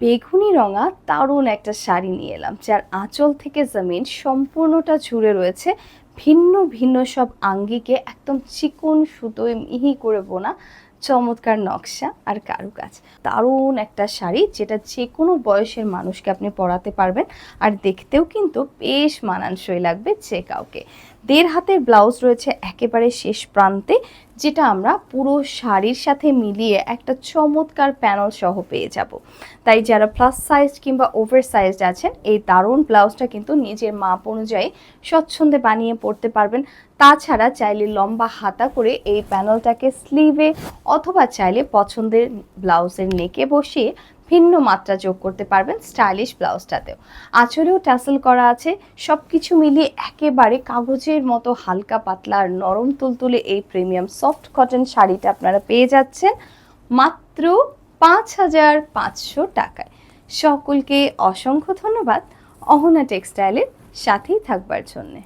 বেগুনি রঙা দারুণ একটা শাড়ি নিয়ে এলাম, যার আঁচল থেকে জমিন সম্পূর্ণটা জুড়ে রয়েছে। ভিন্ন ভিন্ন সব আঙ্গিকে একদম চিকন সুতোয় মিহি করে বোনা চমৎকার নকশা আর কারুকাজ। দারুণ একটা শাড়ি যেটা যে কোনো বয়সের মানুষকে আপনি পরাতে পারবেন আর দেখতেও কিন্তু বেশ মানানসই লাগবে যে কাউকে। দেড় হাতের ব্লাউজ রয়েছে একেবারে শেষ প্রান্তে যেটা আমরা পুরো শাড়ির সাথে মিলিয়ে একটা চমৎকার প্যানেল সহ পেয়ে যাব। তাই যারা প্লাস সাইজ কিংবা ওভার সাইজ আছেন, এই দারুণ ব্লাউজটা কিন্তু নিজের মাপ অনুযায়ী স্বচ্ছন্দে বানিয়ে পরতে পারবেন। তাছাড়া চাইলে লম্বা হাতা করে এই প্যানেলটাকে স্লিভে অথবা চাইলে পছন্দের ব্লাউজের নেকে বসিয়ে ভিন্ন মাত্রা যোগ করতে পারবেন স্টাইলিশ ব্লাউজটাতেও। আঁচলেও টাসেল করা আছে সব কিছু মিলিয়ে একেবারে কাগজের মতো হালকা পাতলা আর নরম তুলতুলে এই প্রিমিয়াম সফট কটন শাড়িটা আপনারা পেয়ে যাচ্ছেন মাত্র পাঁচ হাজার পাঁচশো টাকায়। সকলকে অসংখ্য ধন্যবাদ। অহনা টেক্সটাইলের সাথেই থাকবার জন্যে।